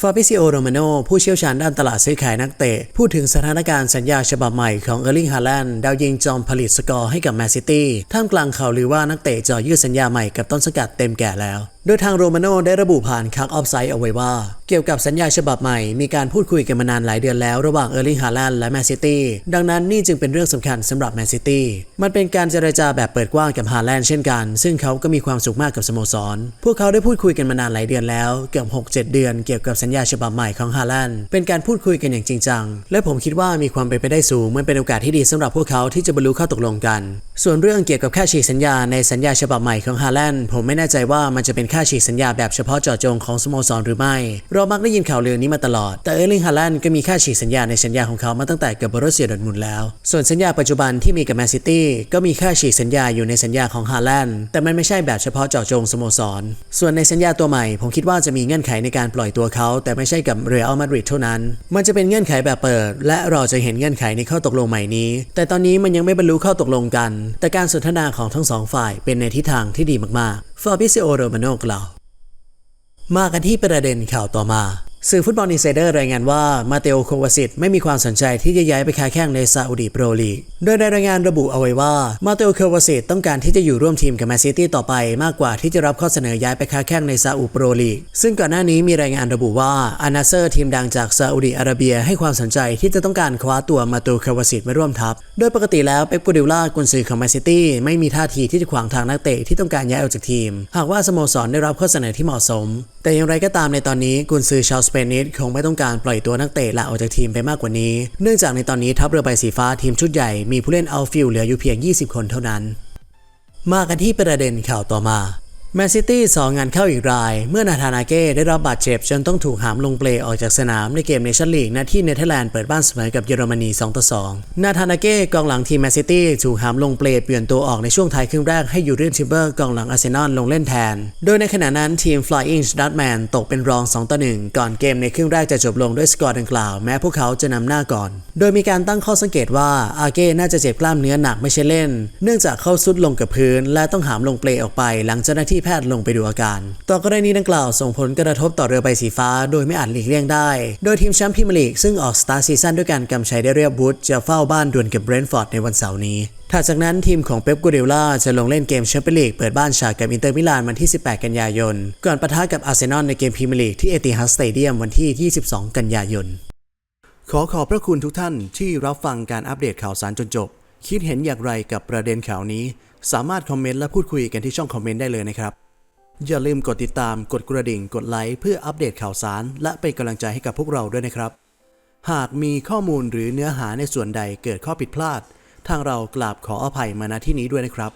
ฟาบิซิโอโรมาโนผู้เชี่ยวชาญด้านตลาดซื้อขายนักเตะ พูดถึงสถานการณ์สัญญาฉบับใหม่ของเออร์ลิงฮาแลนด์ดาวยิงจอมผลิตสกอร์ให้กับแมนซิตี้ท่ามกลางข่าวลือว่านักเตะจะยืดสัญญาใหม่กับต้นสังกัดเต็มแก่แล้วโดยทางโรมาโนได้ระบุผ่านคักออฟไซด์เอาไว้ว่า เกี่ยวกับสัญญาฉบับใหม่ มีการพูดคุยกันมานานหลายเดือนแล้วระหว่างเออร์ลิงฮาแลนด์และแมนซิตี้ดังนั้นนี่จึงเป็นเรื่องสำคัญสำหรับแมนซิตี้มันเป็นการเจรจาแบบเปิดกว้างกับฮาแลนด์เช่นกัน ซึ่งเขาก็มีความสุขมากกับสโมสร พวกเขาได้พูดคุยกันมานานหลายเดือนแล้วเกือบ6-7 เดือนเกี่ยวกับสัญญาฉบับใหม่ของฮาแลนด์เป็นการพูดคุยกันอย่างจริงจัง และผมคิดว่ามีความเป็นไปได้สูงมันเป็นโอกาสที่ดีสำหรับพวกเขาที่จะบรรลุข้อตกลงกัน ส่วนเรื่องเกี่ยวกับค่าฉีกสัญญาในสัญญาฉบับใหม่ของฮาแลนด์ผมไม่แน่ใจว่ามันจะเป็นค่าฉีกสัญญาแบบเฉพาะเจาะจงของสโมสรหรือไม่ เรามักได้ยินข่าวลือนี้มาตลอด แต่เออร์ลิงฮาแลนด์ก็มีค่าฉีกสัญญาในสัญญาของเขามาตั้งแต่กับบรเซียดอทมุนแล้ว ส่วนสัญญาปัจจุบันที่มีกับแมนซิตี้ก็มีค่าฉีกสัญญาอยู่ในสัญญาของฮาแลนด์แต่มันไม่ใช่แบบเฉพาะเจาะจงสโมสร ส่วนในสัญญาตัวใหม่ ผมคิดว่าจะมีเงื่อนไขในการปล่อยตัวเขา แต่ไม่ใช่กับเรอัลมาดริดเท่านั้น มันจะเป็นเงื่อนไขแบบเปิด และเราจะเห็นเงื่อนไขในข้อตกลงใหม่นี้ แต่ตอนนี้มันยังไม่บรรลุข้อตกลงกัน แต่การสนทนาของทั้งสองฝ่ายเป็นในทิศทางที่ดีมากๆ ฟาบิซิโอโรมาโนกล่าว มากันที่ประเด็นข่าวต่อมา สื่อฟุตบอลอินไซเดอร์รายงานว่ามาเตโอโควาซิตไม่มีความสนใจที่จะย้ายไปค้าแข่งในซาอุดีโปรลีก โดยในรายงานระบุเอาไว้ว่ามาเตโอโควาซิตต้องการที่จะอยู่ร่วมทีมกับแมนซิตี้ต่อไปมากกว่าที่จะรับข้อเสนอย้ายไปค้าแข่งในซาอุโปรลีก ซึ่งก่อนหน้านี้มีรายงานระบุว่าอานาเซอร์ทีมดังจากซาอุดีอาระเบียให้ความสนใจที่จะต้องการคว้าตัวมาเตโอโควาซิตมาร่วมทัพ โดยปกติแล้วเป๊ปกูดิล่ากุนซือของแมนซิตี้ไม่มีท่าทีที่จะขวางทางนักเตะที่ต้องการย้ายออกจากทีม หากว่าสโมสรได้รับข้อเสนอที่เหมาะสมแต่อย่างไรก็ตามในตอนนี้กุนซือชาวสเปนนิดคงไม่ต้องการปล่อยตัวนักเตะละออกจากทีมไปมากกว่านี้ เนื่องจากในตอนนี้ทัพเรือใบสีฟ้าทีมชุดใหญ่มีผู้เล่นเอาฟิลเหลืออยู่เพียง 20 คนเท่านั้น มากันที่ประเด็นข่าวต่อมา แมนซิตี้สองงานเข้าอีกราย เมื่อนาธานาเก้ได้รับบาดเจ็บ จนต้องถูกหามลงเปลออกจากสนามในเกมเนชั่นลีกนาที่เนเธอร์แลนด์เปิดบ้านเสมอกับเยอรมนี 2 ต่อ 2 นาธานาเก้กองหลังทีมแมนซิตี้ถูกหามลงเปลเปลี่ยนตัวออกในช่วงท้ายครึ่งแรกให้ยูเรียนทิมเบอร์กองหลังอาร์เซนอลลงเล่นแทน โดยในขณะนั้นทีม Flying Dutchman ตกเป็นรอง 2 ต่อ 1 ก่อนเกมในครึ่งแรกจะจบลงด้วยสกอร์ดังกล่าวแม้พวกเขาจะนำหน้าก่อน โดยมีการตั้งข้อสังเกตว่าอาเก้น่าจะเจ็บกล้ามเนื้อหนักไม่ใช่เล่น เนื่องจากเข้าซุดลงกับพื้น และต้องหามลงเปลออกไปหลังเจ้าหน้าที่แพทย์ลงไปดูอาการ ต่อกรณีดังกล่าวส่งผลกระทบต่อเรือใบสีฟ้า โดยไม่อาจหลีกเลี่ยงได้ โดยทีมแชมป์พรีเมียร์ลีกซึ่งออกสตาร์ซีซั่นด้วยการกำชัยได้เรียบบูธจะเฝ้าบ้านดวลกับเบรนท์ฟอร์ดในวันเสาร์นี้ถัดจากนั้นทีมของเป๊ปกูเดล่าจะลงเล่นเกมแชมเปี้ยนลีกเปิดบ้านฉากกับอินเตอร์มิลานวันที่ 18 กันยายน ก่อนปะทะกับอาร์เซนอลในเกมพรีเมียร์ลีกที่เอติฮัดสเตเดียมวันที่ 22 กันยายน ขอขอบพระคุณทุกท่านที่รับฟังการอัปเดตข่าวสารจนจบ คิดเห็นอย่างไรกับประเด็นข่าวนี้ สามารถคอมเมนต์และพูดคุยกันที่ช่องคอมเมนต์ได้เลยนะครับ อย่าลืมกดติดตาม กดกระดิ่ง กดไลค์เพื่ออัปเดตข่าวสาร และเป็นกำลังใจให้กับพวกเราด้วยนะครับ หากมีข้อมูลหรือเนื้อหาในส่วนใดเกิดข้อผิดพลาด ทางเรากราบขออภัยมาณที่นี้ด้วยนะครับ